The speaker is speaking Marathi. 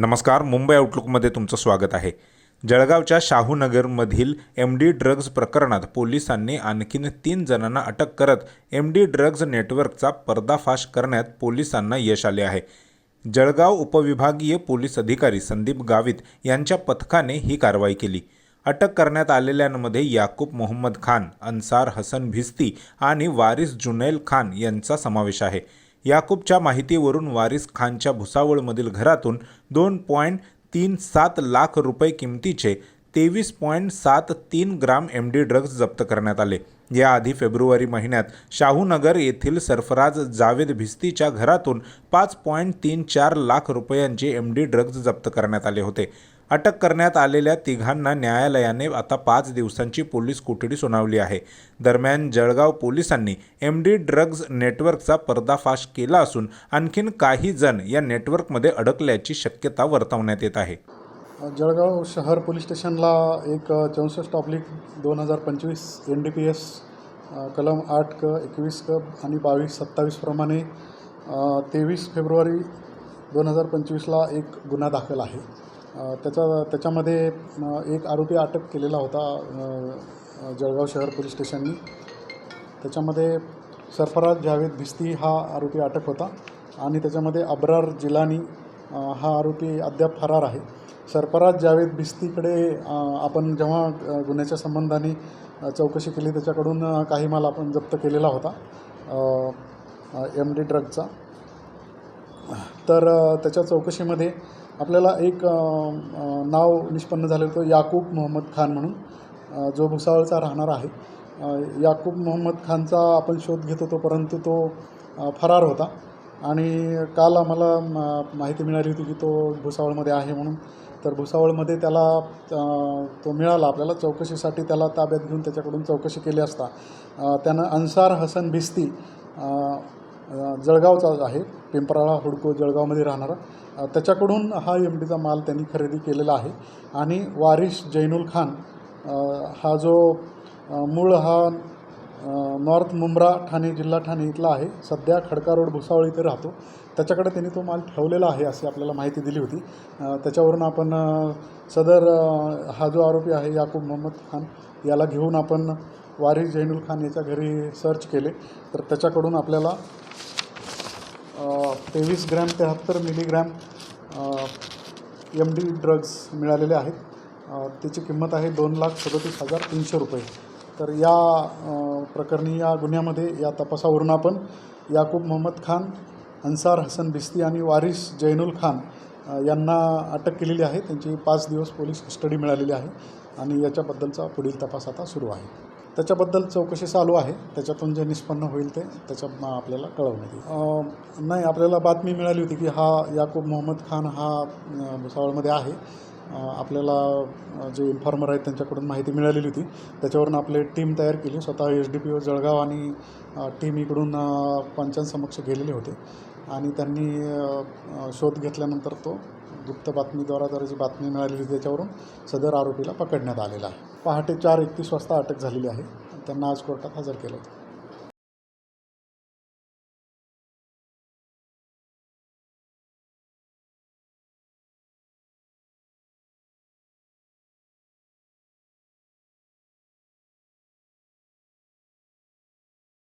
नमस्कार मुंबई आउटलुकमध्ये तुमचं स्वागत आहे. जळगावच्या शाहूनगरमधील एम डी ड्रग्ज प्रकरणात पोलिसांनी आणखीन तीन जणांना अटक करत एम डी ड्रग्ज नेटवर्कचा पर्दाफाश करण्यात पोलिसांना यश आले आहे. जळगाव उपविभागीय पोलीस अधिकारी संदीप गावित यांच्या पथकाने ही कारवाई केली. अटक करण्यात आलेल्यांमध्ये याकूब मोहम्मद खान अन्सार हसन भिस्ती आणि वारिस जुनैल खान यांचा समावेश आहे. याकूबच्या माहितीवरून वारिस खानच्या भुसावळमधील घरातून दोन पॉईंट तीन सात लाख रुपये किमतीचे तेवीस पॉईंट सात तीन ग्राम एम डी ड्रग्ज जप्त करण्यात आले. याआधी फेब्रुवारी महिन्यात शाहूनगर येथील सरफराज जावेद भिस्तीच्या घरातून पाच पॉईंट तीन चार लाख रुपयांचे एम डी ड्रग्ज जप्त करण्यात आले होते. अटक करण्यात आलेल्या तिघांना न्यायालयाने आता पाच दिवसांची पोलीस कोठडी सुनावली आहे. दरम्यान जळगाव पोलिसांनी एम डी ड्रग्ज नेटवर्कचा पर्दाफाश केला असून आणखीन काही जण या नेटवर्कमध्ये अडकल्याची शक्यता वर्तवण्यात येत आहे. जळगाव शहर पोलीस स्टेशनला एक चौसष्ट ऑब्लिक दोन हजार पंचवीस एन डी पी एस कलम आठ क एकवीस क आणि बावीस सत्तावीसप्रमाणे तेवीस फेब्रुवारी दोन हजार पंचवीसला एक गुन्हा दाखल आहे. त्याचा त्याच्यामध्ये एक आरोपी अटक केलेला होता जळगाव शहर पोलीस स्टेशननी. त्याच्यामध्ये सरफराज जावेद भिस्ती हा आरोपी अटक होता आणि त्याच्यामध्ये अब्रार जिलानी हा आरोपी अद्याप फरार आहे. सरफराज जावेद भिस्तीकडे आपण जेव्हा गुन्ह्याच्या संबंधाने चौकशी केली त्याच्याकडून काही माल आपण जप्त केलेला होता एम डी ड्रगचा तर त्याच्या चौकशीमध्ये आपल्याला एक नाव निष्पन्न झालेलं होतं याकूब मोहम्मद खान म्हणून. जो भुसावळचा राहणार आहे याकूब मोहम्मद खानचा आपण शोध घेत होतो परंतु तो फरार होता. आणि काल आम्हाला माहिती मिळाली होती की तो भुसावळमध्ये आहे म्हणून. तर भुसावळमध्ये त्याला तो मिळाला. आपल्याला चौकशीसाठी त्याला ताब्यात घेऊन त्याच्याकडून चौकशी केली असता. त्यानं अन्सार हसन भिस्ती जळगावचा आहे. पिंपराळा हुडको जळगावमध्ये राहणारा. त्याच्याकडून हा एम डीचा माल त्यांनी खरेदी केलेला आहे. आणि वारिश जैनुल खान हा जो मूळ हा नॉर्थ मुंब्रा ठाणे जिल्हा ठाणे इथला आहे. सध्या खडका रोड भुसावळ इथे राहतो. त्याच्याकडे त्यांनी तो माल ठेवलेला आहे अशी आपल्याला माहिती दिली होती. त्याच्यावरून आपण सदर हा जो आरोपी आहे याकूब मोहम्मद खान याला घेऊन आपण वारी जैनुल खान याच्या घरी सर्च केले. तर त्याच्याकडून आपल्याला तेवीस ग्रॅम तेहत्तर मिलीग्रॅम एम डी ड्रग्ज मिळालेले आहेत. त्याची किंमत आहे दोन लाख सदतीस हजार तीनशे रुपये. तर या प्रकरणी या गुन्ह्यामध्ये या तपासावरून आपण याकूब मोहम्मद खान अन्सार हसन बिस्ती आणि वारिस जैनुल खान यांना अटक केलेली आहे. त्यांची पाच दिवस पोलीस कस्टडी मिळालेली आहे आणि याच्याबद्दलचा पुढील तपास आता सुरू आहे. त्याच्याबद्दल चौकशी चालू आहे. त्याच्यातून जे निष्पन्न होईल ते त्याच्या आपल्याला कळवण्यात येईल. नाही आपल्याला बातमी मिळाली होती की हा याकूब मोहम्मद खान हा भुसावळमध्ये आहे. आपल्याला जे इन्फॉर्मर आहेत त्यांच्याकडून माहिती मिळालेली होती. त्याच्यावरून आपले टीम तयार केली. स्वतः S D P O Jalgaon आणि टीम इकडून पंचांसमक्ष गेलेले होते. आणि त्यांनी शोध घेतल्यानंतर तो गुप्त बातमीद्वारा जरा जी बातमी मिळालेली होती त्याच्यावरून सदर आरोपीला पकडण्यात आलेला आहे. पहाटे चार एकतीस वाजता अटक झालेली आहे. त्यांना आज कोर्टात हजर केलं होतं.